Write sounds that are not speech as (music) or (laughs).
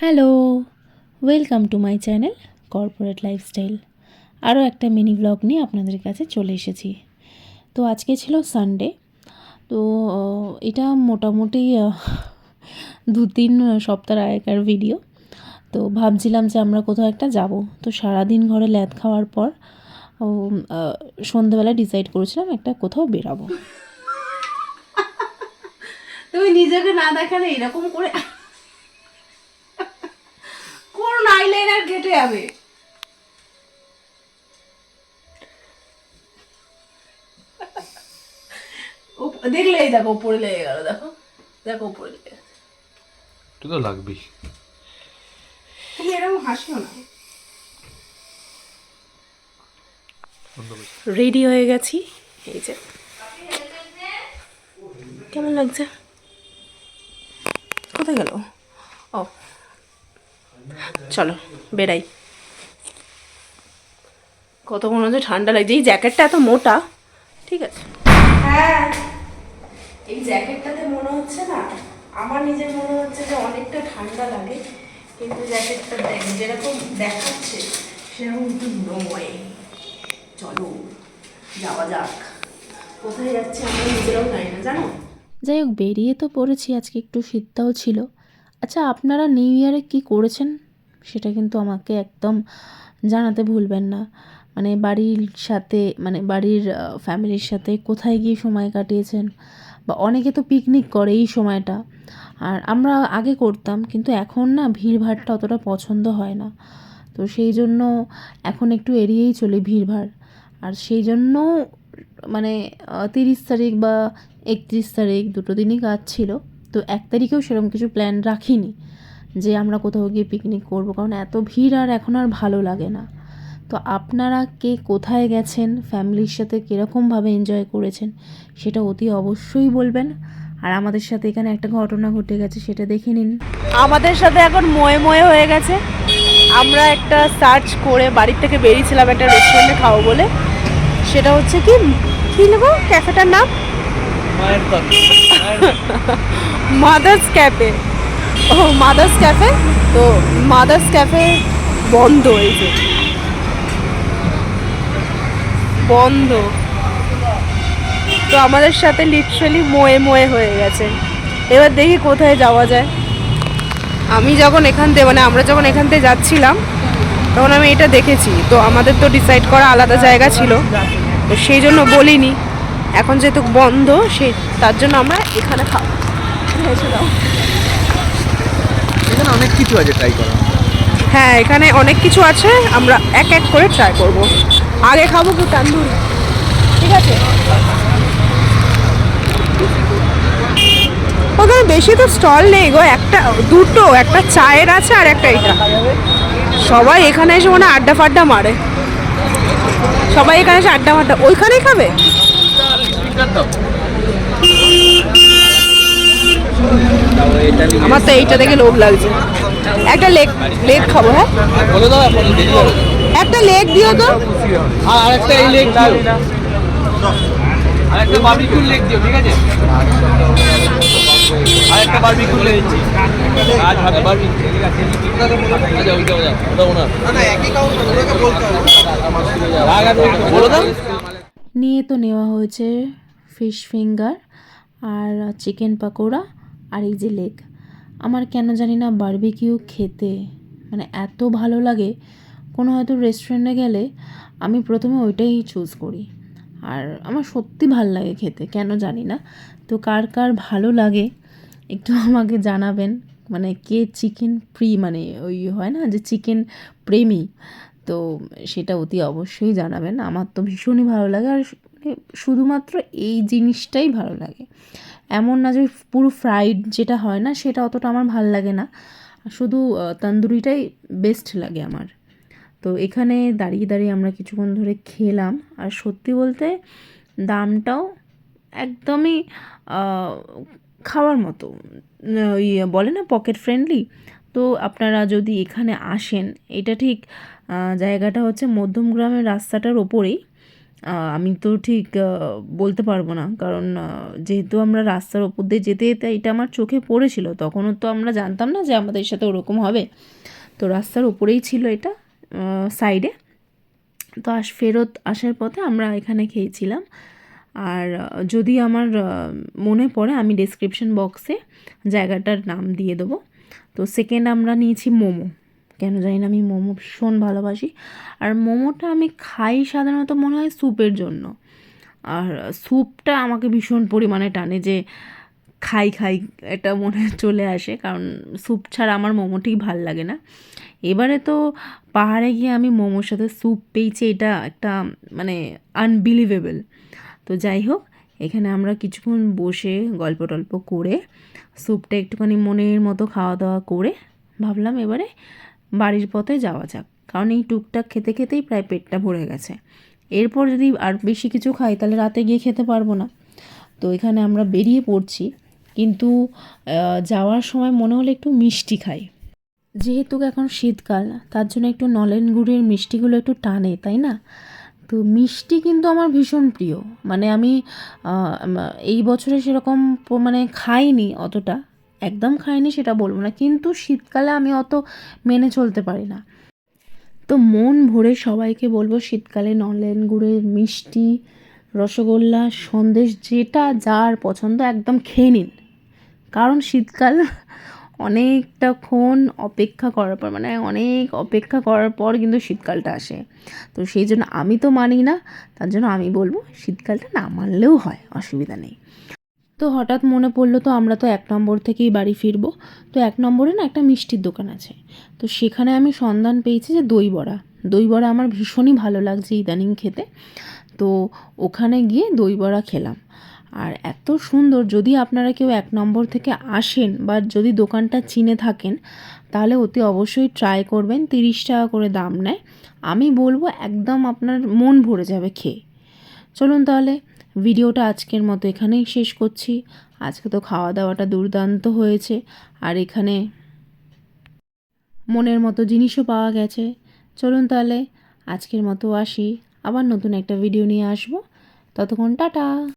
Hello welcome to my channel corporate lifestyle আরও একটা mini blog নিয়ে আপনাদের কাছে চলে এসেছি। তো আজকে ছিল সানডে তো এটা মোটামুটি দু তিন সপ্তাহ আগেকার ভিডিও তো ভাবছিলাম যে আমরা কোথাও একটা যাব। তো সারাদিন ঘরে ল্যাদ খাওয়ার পর সন্ধ্যেবেলা ডিসাইড করেছিলাম একটা কোথাও বেরাবো। তুমি নিজেকে না দেখালে এরকম করে আইলাইনার কেটে যাবে। ওপ- দেখলে এই দেখো উপরে লেগে গেল দেখো। দেখো উপরে লেগে। একটু তো লাগবেই। তুমি এরকম হাসিও না। রেডি হয়ে গেছি। এই যে। কেমন লাগছে? কোথায় গেল? ও চলো বেরাই কত মনে হচ্ছে ঠান্ডা লাগছে। এই জ্যাকেটটা এত মোটা ঠিক আছে। হ্যাঁ এই জ্যাকেটটাতে মনে হচ্ছে না আমার নিজের মনে হচ্ছে যে অনেকটা ঠান্ডা লাগে কিন্তু জ্যাকেটটা দেখ যেরকম দেখাচ্ছে সেরকম কিন্তু নয়। চলো যাওয়া যাক। কোথায় যাচ্ছে আমরা নিজেরাও জানি না জানো? যাই হোক বেরিয়ে তো পড়েছি আজকে একটু শীতটাও ছিল। আচ্ছা আপনারা নিউ ইয়ারে কী করেছেন? সেটা কিন্তু আমাকে একদম জানাতে ভুলবেন না। মানে বাড়ির সাথে মানে বাড়ির ফ্যামিলির সাথে কোথায় গিয়ে সময় কাটিয়েছেন? বা অনেকে তো পিকনিক করে এই সময়টা। আর আমরা আগে করতাম, কিন্তু এখন না ভিড়ভাড়টা অতটা পছন্দ হয় না। তো সেই জন্য এখন একটু এড়িয়েই চলি ভিড়ভাড়। আর সেই জন্য মানে তিরিশ তারিখ বা একত্রিশ তারিখ দুটো দিনই কাজ ছিল। তো এক তারিখেও সেরকম কিছু প্ল্যান রাখিনি যে আমরা কোথাও গিয়ে পিকনিক করব কারণ এত ভিড় আর এখন আর ভালো লাগে না। তো আপনারা কে কোথায় গেছেন ফ্যামিলির সাথে কীরকমভাবে এনজয় করেছেন সেটা অতি অবশ্যই বলবেন। আর আমাদের সাথে এখানে একটা ঘটনা ঘটে গেছে সেটা দেখে নিন। আমাদের সাথে এখন ময়ে ময়ে হয়ে গেছে। আমরা একটা সার্চ করে বাড়ির থেকে বেরিয়েছিলাম একটা রেস্টুরেন্টে খাব বলে। সেটা হচ্ছে কি? কি নেব ক্যাফেটার নাম? মাদার্স ক্যাফে ও মাদার্স ক্যাফে তো মাদার্স ক্যাফে বন্ধ যে। বন্ধ। তো আমাদের সাথে লিটারালি ময়ে ময়ে হয়ে গেছে। এবার দেখি কোথায় যাওয়া যায়। আমি যখন এখান থেকে মানে আমরা যখন এখান থেকে যাচ্ছিলাম, তখন আমি এটা দেখেছি। তো আমাদের তো ডিসাইড করা আলাদা জায়গা ছিল। তো সেই জন্য বলিনি। এখন যেহেতু বন্ধ সেই তার জন্য আমরা এখানে খাব। এখানে অনেক কিছু আছে ট্রাই করা হ্যাঁ এখানে অনেক কিছু আছে আমরা এক এক করে ট্রাই করব। আগে খাব কি তান্দুরি ঠিক আছে? ওখানে বেশি তো স্টল নেই গো একটা দুটো একটা চায়ের আছে আর একটা এটা সবাই এখানে এসে মনে আড্ডা ফাড্ডা মারে। সবাই এখানে এসে আড্ডা ফাড্ডা ওইখানেই খাবে? আমার তো এইটা দেখে লোভ লাগছে। একটা লেগ লেগ খাব হ্যাঁ? বলে দাও এখন একটা লেগ দিও তো। আর আরেকটা এই লেগ দিও। আরেকটা বারবিকিউ লেগ দিও ঠিক আছে? আরেকটা বারবিকিউ লেগ দিচ্ছি আজ হবে বারবিকিউ ঠিক আছে? আচ্ছা ওইটা ওটা ওটা ওনার না একই কাউন্ট বলতে হবে। বলে দাও নিয়ে তো নেওয়া হয়েছে ফিশ ফিঙ্গার আর চিকেন পাকোড়া আর এই যে লেগ। আমার কেন জানি না বারবিকিউ খেতে মানে এত ভালো লাগে। কোনো হয়তো রেস্টুরেন্টে গেলে আমি প্রথমে ওইটাই চুজ করি। আর আমার সত্যি ভালো লাগে খেতে, কেন জানি না। তো কার কার ভালো লাগে একটু (laughs) আমাকে জানাবেন। মানে কে চিকেন প্রি মানে ওই হয় না যে চিকেন প্রেমী? তো সেটা অতি অবশ্যই জানাবেন। আমার তো ভীষণই ভালো লাগে আর শুধুমাত্র এই জিনিসটাই ভালো লাগে। এমন না যে পুরো ফ্রাইড যেটা হয় না, সেটা অতটা আমার ভালো লাগে না। শুধু তন্দুরিটাই বেস্ট লাগে আমার। তো এখানে দাঁড়িয়ে দাঁড়িয়ে আমরা কিছুক্ষণ ধরে খেলাম। আর সত্যি বলতে দামটাও একদমই খাওয়ার মতো। ওই বলে না পকেট ফ্রেন্ডলি তো আপনারা যদি এখানে আসেন, এটা ঠিক জায়গাটা হচ্ছে মধ্যমগ্রামের রাস্তাটার ওপরেই। আমি তো ঠিক বলতে পারব না। কারণ যেহেতু আমরা রাস্তার ওপর দিয়ে যেতে যেতে এটা আমার চোখে পড়েছিল, তখনও তো আমরা জানতাম না যে আমাদের সাথে ওরকম হবে। তো রাস্তার ওপরেই ছিল এটা সাইডে তো আস, ফেরত আসার পথে আমরা এখানে খেয়েছিলাম। আর যদি আমার মনে পড়ে, আমি ডেসক্রিপশন বক্সে জায়গাটার নাম দিয়ে দেবো। তো সেকেন্ড আমরা নিয়েছি মোমো। কেন জানি না, আমি মোমো ভীষণ ভালোবাসি। আর মোমোটা আমি খাই সাধারণত মনে হয় স্যুপের জন্য। আর স্যুপটা আমাকে ভীষণ পরিমাণে টানে যে খাই খাই, এটা মনে চলে আসে, কারণ স্যুপ ছাড়া আমার মোমো ঠিক ভালো লাগে না। এবারে তো পাহাড়ে গিয়ে আমি মোমোর সাথে স্যুপ পেয়েছি, এটা একটা মানে আনবিলিভেবল তো যাই হোক, এখানে আমরা কিছুক্ষণ বসে গল্প টল্প করে, স্যুপটা একটুখানি মনের মতো খাওয়া দাওয়া করে ভাবলাম এবারে বাড়ির পথে যাওয়া যাক। কারণ এই টুকটাক খেতে খেতেই প্রায় পেটটা ভরে গেছে। এরপর যদি আর বেশি কিছু খাই, তাহলে রাতে গিয়ে খেতে পারব না। তো এখানে আমরা বেরিয়ে পড়ছি। কিন্তু যাওয়ার সময় মনে হলো একটু মিষ্টি খাই। যেহেতু এখন শীতকাল, তার জন্য একটু নলেন গুড়ের মিষ্টিগুলো একটু টানে, তাই না? তো মিষ্টি কিন্তু আমার ভীষণ প্রিয়। মানে আমি এই বছরে সেরকম মানে খাইনি অতটা। একদম খাইনি সেটা বলব না, কিন্তু শীতকালে আমি অত মেনে চলতে পারি না। তো মন ভরে সবাইকে বলব শীতকালে নলেন গুড়ের মিষ্টি, রসগোল্লা, সন্দেশ, যেটা যার পছন্দ একদম খেয়ে নিন। কারণ শীতকাল অনেকটাক্ষণ অপেক্ষা করার পর মানে অনেক অপেক্ষা করার পর কিন্তু শীতকালটা আসে। তো সেই জন্য আমি তো মানি না, তার জন্য আমি বলব শীতকালটা না মানলেও হয়, অসুবিধা নেই। তো হঠাৎ মনে পড়ল তো আমরা তো এক নম্বর থেকেই বাড়ি ফিরবো। তো এক নম্বরে না একটা মিষ্টির দোকান আছে। তো সেখানে আমি সন্ধান পেয়েছি যে দই বড়া। দই বড়া আমার ভীষণই ভালো লাগছে ইদানিং খেতে। তো ওখানে গিয়ে দই বড়া খেলাম। আর এত সুন্দর যদি আপনারা কেউ এক নম্বর থেকে আসেন বা যদি দোকানটা চিনে থাকেন, তাহলে অতি অবশ্যই ট্রাই করবেন। তিরিশ টাকা করে দাম নেয়। আমি বলব একদম আপনার মন ভরে যাবে খেয়ে। চলুন তাহলে ভিডিওটা আজকের মতো এখানেই শেষ করছি। আজকে তো খাওয়া দাওয়াটা দুর্দান্ত হয়েছে। আর এখানে মনের মতো জিনিসও পাওয়া গেছে। চলুন তাহলে আজকের মতো আসি। আবার নতুন একটা ভিডিও নিয়ে আসব। ততক্ষণ টাটা।